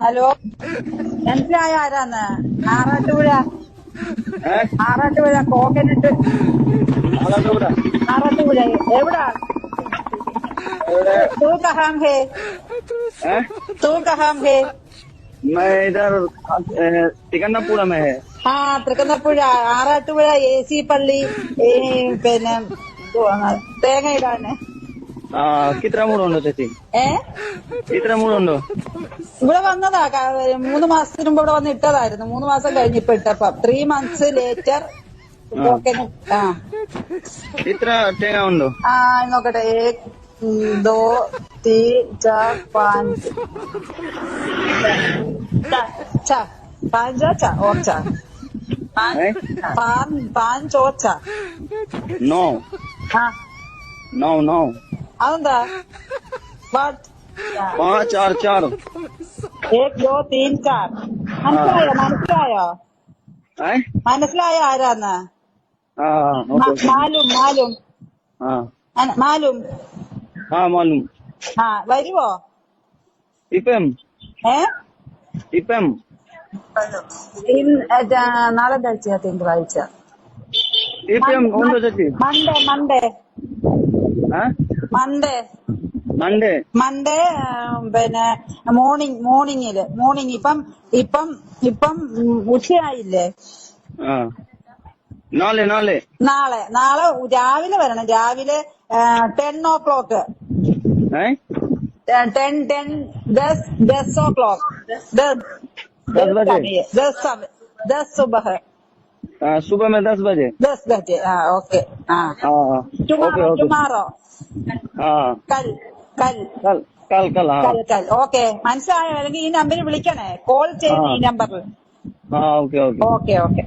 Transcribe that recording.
Hello മനസ്സിലായ ആരാന്ന് ആറാട്ടുപുഴ ഏ ആറാട്ടുപുഴ കോക്കനട്ട് ആലപ്പുഴ ആറാട്ടുപുഴ എവിടാ എവിടെ तू कहाँ है ഏ तू कहाँ है मैं इधर तिकन्नापुरा में है ആ തൃക്കുന്നപ്പുഴ ആറാട്ടുപുഴ എ സി പള്ളി ഈ പിന്നെ എന്തുവാണ്, തേങ്ങ ഇടാന് ആ കിത്ര മൂടുണ്ടോ ചേച്ചി? ഏ? ഇത്ര മൂടുണ്ടോ ഇവിടെ വന്നതാ മൂന്ന് മാസത്തിന് മുമ്പ് ഇവിടെ വന്ന് ഇട്ടതായിരുന്നു. മൂന്ന് മാസം കഴിഞ്ഞ് ഇപ്പൊ ഇട്ടപ്പം. ത്രീ മന്ത്സ് ലേറ്റർ ആ. ഇത്ര തേങ്ങ ഉണ്ടോ? ആ നോക്കട്ടെ. ഏക് ഉം, ദോ തീ ചാ പാഞ്ച്. ചാ പാഞ്ചോ ചാ? ഓച്ചാ ഏ? പാൻ പാഞ്ചോച്ചാ നോ. ആ. No no. അതെന്താ വാട്ട് पाँच चार चार एक दो तीन चार മനസ്സിലായോ മനസ്സിലായോ ഏ മനസ്സിലായോ ആരാന്ന് ആ മ- ഓക്കെ മാലും മാലും ആ അന- മാലും ആ മാലും ആ വരുവോ ഇപ്പം ഏ ഇപ്പം ഇന്ന് ഏ, നാളെ ആഴ്ച തിങ്കളാഴ്ച ഇപ്പം ഉണ്ടോ ചേച്ചി Monday Monday Monday പിന്നെ മോർണിംഗ് മോർണിംഗിൽ മോർണിംഗ് ഇപ്പം ഇപ്പം ഇപ്പം ഉച്ചയായില്ലേ? നാളെ നാളെ. നാളെ. നാളെ രാവിലെ വരണം. രാവിലെ ten o'clock ten ten ദസ് ദസ് ഓ ക്ലോക്ക് ദസ് ദസ് സുബഹ്. सुबह ആ सुबह में दस बजे दस बजे हाँ ओके हाँ हाँ हाँ ओके टुमारो ओके टुमारो हाँ कल कल कल कल कल हाँ കൽ കൽ ഓക്കെ മനസ്സിലായോ അല്ലെങ്കിൽ ഈ നമ്പറിൽ വിളിക്കണേ കോൾ ചെയ്യുന്ന ഈ നമ്പറിൽ हाँ ओके ओके ഓക്കെ ഓക്കെ